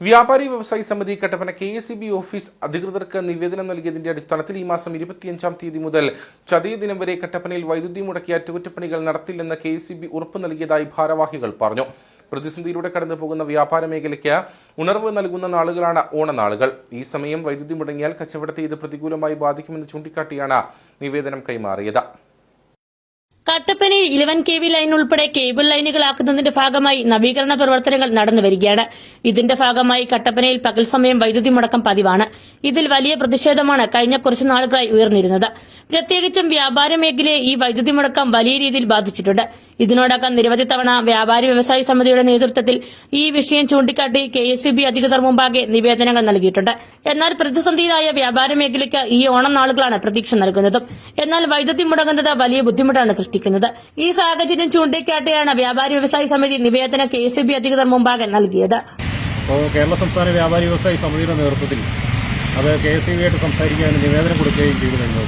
വ്യാപാരി വ്യവസായി സമിതി Kattappana K S C B office അധികൃതർക്ക് നിവേദനം നൽകിയതിന്റെ അടിസ്ഥാനത്തിൽ ഈ മാസം ഇരുപത്തിയഞ്ചാം തീയതി മുതൽ ചതയ ദിനം വരെ കട്ടപ്പനയിൽ വൈദ്യുതി മുടക്കിയ അറ്റകുറ്റപ്പണികൾ നടത്തില്ലെന്ന് കെ എസ് സി ബി ഉറപ്പ് നൽകിയതായി ഭാരവാഹികൾ പറഞ്ഞു. പ്രതിസന്ധിയിലൂടെ കടന്നു പോകുന്ന വ്യാപാര മേഖലയ്ക്ക് ഉണർവ് നൽകുന്ന നാളുകളാണ് ഓണനാളുകൾ. ഈ സമയം വൈദ്യുതി മുടങ്ങിയാൽ കച്ചവടത്തെ ഇത് പ്രതികൂലമായി ബാധിക്കുമെന്ന് ചൂണ്ടിക്കാട്ടിയാണ് നിവേദനം കൈമാറിയത്. കട്ടപ്പനയിൽ ഇലവൻ കെ വി ലൈൻ ഉൾപ്പെടെ കേബിൾ ലൈനുകളാക്കുന്നതിന്റെ ഭാഗമായി നവീകരണ പ്രവർത്തനങ്ങൾ നടന്നുവരികയാണ് ഇതിന്റെ ഭാഗമായി കട്ടപ്പനയിൽ പകൽ സമയം വൈദ്യുതി മുടക്കം പതിവാണ്. ഇതിൽ വലിയ പ്രതിഷേധമാണ് കഴിഞ്ഞ കുറച്ചു നാളുകളായി ഉയർന്നിരുന്നത്. പ്രത്യേകിച്ചും വ്യാപാര മേഖലയെ ഈ വൈദ്യുതി മുടക്കം വലിയ രീതിയിൽ ബാധിച്ചിട്ടുണ്ട്. ഇതിനോടകം നിരവധി തവണ വ്യാപാരി വ്യവസായ സമിതിയുടെ നേതൃത്വത്തിൽ ഈ വിഷയം ചൂണ്ടിക്കാട്ടി കെ എസ് അധികൃതർ മുമ്പാകെ നിവേദനങ്ങൾ നൽകിയിട്ടുണ്ട്. എന്നാൽ പ്രതിസന്ധിയിലായ വ്യാപാര മേഖലയ്ക്ക് ഈ ഓണം നാളുകളാണ് പ്രതീക്ഷ നൽകുന്നതും. എന്നാൽ വൈദ്യുതി മുടങ്ങുന്നത് വലിയ ബുദ്ധിമുട്ടാണ് സൃഷ്ടിക്കുന്നത്. ഈ സാഹചര്യം ചൂണ്ടിക്കാട്ടിയാണ് വ്യാപാരി വ്യവസായ സമിതി നിവേദനം കെ എസ് അധികൃതർ മുമ്പാകെ നൽകിയത്. കേരള സംസ്ഥാന വ്യാപാരി വ്യവസായ സമിതിയുടെ നേതൃത്വത്തിൽ അത് കെ എസ് സി സംസാരിക്കാൻ നിവേദനം കൊടുക്കുകയും ചെയ്തു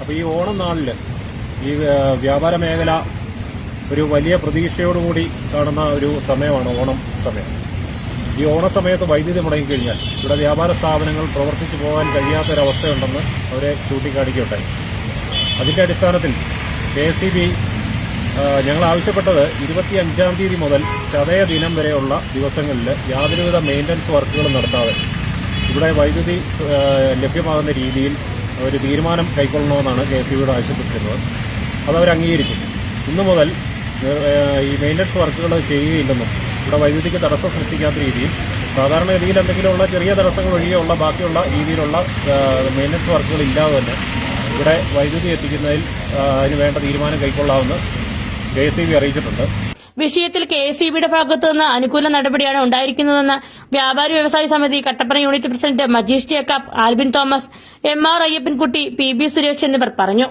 അപ്പോൾ ഈ ഓണം നാളിൽ ഈ വ്യാപാര മേഖല ഒരു വലിയ പ്രതീക്ഷയോടുകൂടി കാണുന്ന ഒരു സമയമാണ് ഓണം സമയം. ഈ ഓണ സമയത്ത് വൈദ്യുതി മുടങ്ങിക്കഴിഞ്ഞാൽ ഇവിടെ വ്യാപാര സ്ഥാപനങ്ങൾ പ്രവർത്തിച്ചു പോകാൻ കഴിയാത്തൊരവസ്ഥയുണ്ടെന്ന് അവരെ ചൂണ്ടിക്കാണിക്കട്ടെ അതിന്റെ അടിസ്ഥാനത്തിൽ കെ എസ് സി ബി ഞങ്ങൾ ആവശ്യപ്പെട്ടത് ഇരുപത്തി അഞ്ചാം തീയതി മുതൽ ചതയ ദിനം വരെയുള്ള ദിവസങ്ങളിൽ യാതൊരുവിധ മെയിന്റനൻസ് വർക്കുകളും നടത്താതെ ഇവിടെ വൈദ്യുതി ലഭ്യമാകുന്ന രീതിയിൽ ഒരു തീരുമാനം കൈക്കൊള്ളണമെന്നാണ് കെ എസ് ബിയുടെ ആവശ്യപ്പെട്ടിരുന്നത്. അതവർ അംഗീകരിച്ചു. ഇന്നു മുതൽ ഈ മെയിന്റനൻസ് വർക്കുകൾ ചെയ്യുകയില്ലെന്നും. ഇവിടെ വൈദ്യുതിക്ക് തടസ്സം സൃഷ്ടിക്കാത്ത രീതിയിൽ സാധാരണ രീതിയിൽ എന്തെങ്കിലുമുള്ള ചെറിയ തടസ്സങ്ങൾ ഒഴികെയുള്ള ബാക്കിയുള്ള രീതിയിലുള്ള മെയിന്റനൻസ് വർക്കുകൾ ഇല്ലാതെ തന്നെ ഇവിടെ വൈദ്യുതി എത്തിക്കുന്നതിൽ അതിന് വേണ്ട തീരുമാനം കൈക്കൊള്ളാമെന്ന് കെ എസ് അറിയിച്ചിട്ടുണ്ട്. വിഷയത്തിൽ കെ എസ് ഇ ബിയുടെ ഭാഗത്തുനിന്ന് അനുകൂല നടപടിയാണ് ഉണ്ടായിരിക്കുന്നതെന്ന് വ്യാപാരി വ്യവസായ സമിതി Kattappana unit president Majeesh Jacob Albin Thomas M R Ayyappankutty P B Suresh എന്നിവർ പറഞ്ഞു.